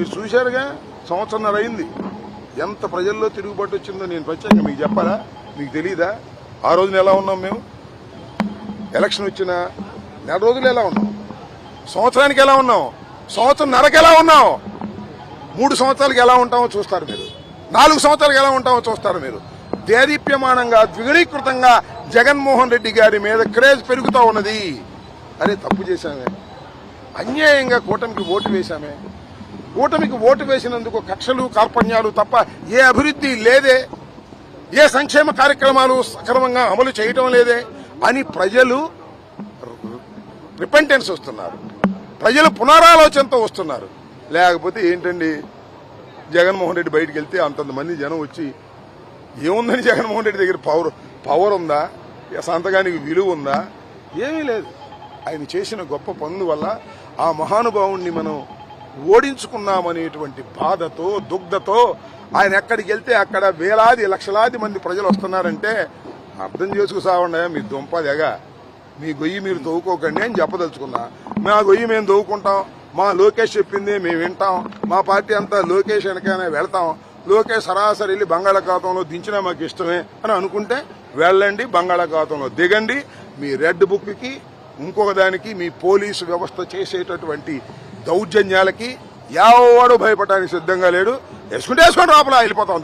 మీరు చూశారుగా? సంవత్సరంన్నర అయింది. ఎంత ప్రజల్లో తిరుగుబాటు వచ్చిందో నేను ప్రత్యేకంగా మీకు చెప్పాలా? మీకు తెలీదా? ఆ రోజున ఎలా ఉన్నాం మేము? ఎలక్షన్ వచ్చిన నెల రోజులు ఎలా ఉన్నాం? సంవత్సరానికి ఎలా ఉన్నాం? సంవత్సరం నెలకు ఎలా ఉన్నాం? మూడు సంవత్సరాలకి ఎలా ఉంటామో చూస్తారు మీరు. నాలుగు సంవత్సరాలకు ఎలా ఉంటామో చూస్తారు మీరు. దేదీప్యమానంగా ద్విగుణీకృతంగా జగన్మోహన్ రెడ్డి గారి మీద క్రేజ్ పెరుగుతూ ఉన్నది. అరే తప్పు చేశామే. అన్యాయంగా కూటమికి ఓటు వేశామే. కూటమికి ఓటు వేసినందుకు కక్షలు కార్పణ్యాలు తప్ప ఏ అభివృద్ధి లేదే. ఏ సంక్షేమ కార్యక్రమాలు సక్రమంగా అమలు చేయటం లేదే అని ప్రజలు రిపెంటెన్స్ వస్తున్నారు. ప్రజలు పునరాలోచనతో వస్తున్నారు. లేకపోతే ఏంటండి జగన్మోహన్ రెడ్డి బయటికి వెళ్తే అంతంతమంది జనం వచ్చి ఏముందని జగన్మోహన్ రెడ్డి దగ్గర పవర్ పవర్ ఉందా? సంతకానికి విలువ ఉందా? ఏమీ లేదు. ఆయన చేసిన గొప్ప పనుల వల్ల ఆ మహానుభావుణ్ణి మనం ఓడించుకున్నామనేటువంటి బాధతో దుగ్ధతో ఆయన ఎక్కడికి వెళ్తే అక్కడ వేలాది లక్షలాది మంది ప్రజలు వస్తున్నారంటే అర్థం చేసుకు సావండి మీ దుంపదెగా మీ గొయ్యి మీరు తవ్వుకోకండి అని చెప్పదలుచుకున్నా. మా గొయ్యి మేము తవ్వుకుంటాం. మా లోకేష్ చెప్పింది మేము వింటాం. మా పార్టీ అంతా లోకేష్ వెనకనే వెళ్తాం. లోకేష్ సరాసరి వెళ్ళి బంగాళాఖాతంలో దించినా మాకు ఇష్టమే అని అనుకుంటే వెళ్ళండి బంగాళాఖాతంలో దిగండి. మీ రెడ్ బుక్కి ఇంకొక దానికి మీ పోలీసు వ్యవస్థ చేసేటటువంటి దౌర్జన్యాలకి ఎవడు భయపడడానికి సిద్ధంగా లేడు. వేసుకుంటే వేసుకోండి లోపల వెళ్ళిపోతాం.